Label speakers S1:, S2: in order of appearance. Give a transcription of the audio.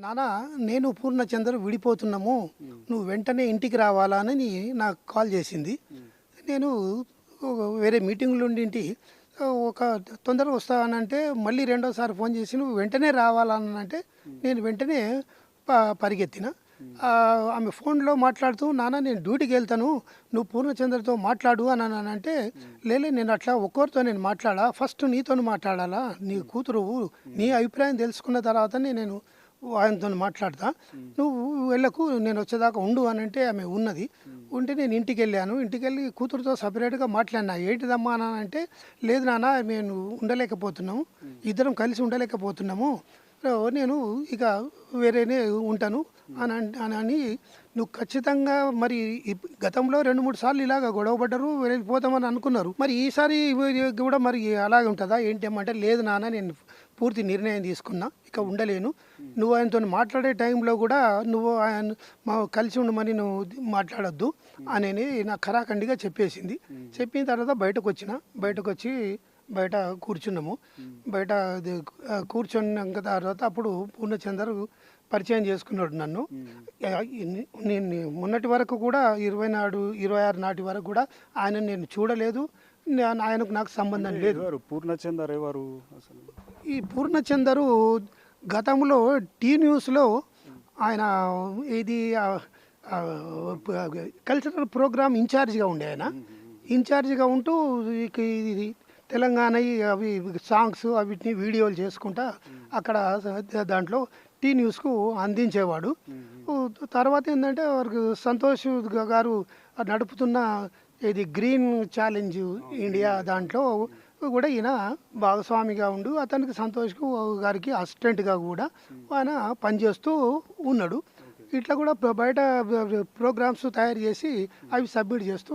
S1: నానా నేను పూర్ణచంద్ర విడిపోతున్నాము. నువ్వు వెంటనే ఇంటికి రావాలా అని నాకు కాల్ చేసింది. నేను వేరే మీటింగ్లు ఉండింటి ఒక తొందరగా వస్తానంటే మళ్ళీ రెండోసారి ఫోన్ చేసి నువ్వు వెంటనే రావాలనంటే నేను వెంటనే ప- పరిగెత్తిన. ఆమె ఫోన్లో మాట్లాడుతూ నాన్న నేను డ్యూటీకి వెళ్తాను. నువ్వు పూర్ణచంద్రతో మాట్లాడు అని అని అంటే లేలే నేను అట్లా ఒక్కొరితో నేను మాట్లాడా? ఫస్ట్ నీతో మాట్లాడాలా? నీ కూతురు నీ అభిప్రాయం తెలుసుకున్న తర్వాతనే నేను ఆయనతో మాట్లాడతా. నువ్వు వెళ్ళకు నేను వచ్చేదాకా ఉండు అని అంటే ఆమె ఉన్నది. ఉంటే నేను ఇంటికి వెళ్ళాను ఇంటికి వెళ్ళి కూతురుతో సపరేట్గా మాట్లాడినా. ఏంటిదమ్మా అని అంటే లేదు నాన్న నేను ఉండలేకపోతున్నాము. ఇద్దరం కలిసి ఉండలేకపోతున్నాము. నేను ఇక వేరేనే ఉంటాను అని అన్- అని నువ్వు ఖచ్చితంగా మరి గతంలో రెండు మూడు సార్లు ఇలాగ గొడవ పడ్డారు వెళ్ళిపోతామని అనుకున్నారు. మరి ఈసారి కూడా మరి అలాగే ఉంటుందా? ఏంటేమంటే లేదు నాన్న నేను పూర్తి నిర్ణయం తీసుకున్నా ఇక ఉండలేను. నువ్వు ఆయనతో మాట్లాడే టైంలో కూడా నువ్వు ఆయన మా కలిసి ఉండమని నువ్వు మాట్లాడొద్దు అని నాకు ఖరాఖండిగా చెప్పేసింది. చెప్పిన తర్వాత బయటకు వచ్చిన బయటకు వచ్చి బయట కూర్చున్నాము. బయట కూర్చున్నాక తర్వాత అప్పుడు పూర్ణచందర్ పరిచయం చేసుకున్నాడు నన్ను. నేను మొన్నటి వరకు కూడా ఇరవై నాడు ఇరవై ఆరు నాటి వరకు కూడా ఆయన నేను చూడలేదు. ఆయనకు నాకు సంబంధం లేదు.
S2: పూర్ణచందర్ ఎవరు అసలు?
S1: ఈ పూర్ణచందరు గతంలో టీ న్యూస్లో ఆయన ఇది కల్చరల్ ప్రోగ్రామ్ ఇన్ఛార్జిగా ఉండే ఆయన. ఇన్ఛార్జిగా ఉంటూ ఇది తెలంగాణ అవి సాంగ్స్ అవిటిని వీడియోలు చేసుకుంటా అక్కడ దాంట్లో టీ న్యూస్కు అందించేవాడు. తర్వాత ఏంటంటే వారికి సంతోష్ గారు నడుపుతున్న ఇది గ్రీన్ ఛాలెంజ్ ఇండియా దాంట్లో కూడా ఈయన భాగస్వామిగా ఉండు అతనికి సంతోష్ గారికి అసిస్టెంట్గా కూడా ఆయన పనిచేస్తూ ఉన్నాడు. ఇట్లా కూడా బయట ప్రోగ్రామ్స్ తయారు చేసి అవి సబ్మిట్ చేస్తూ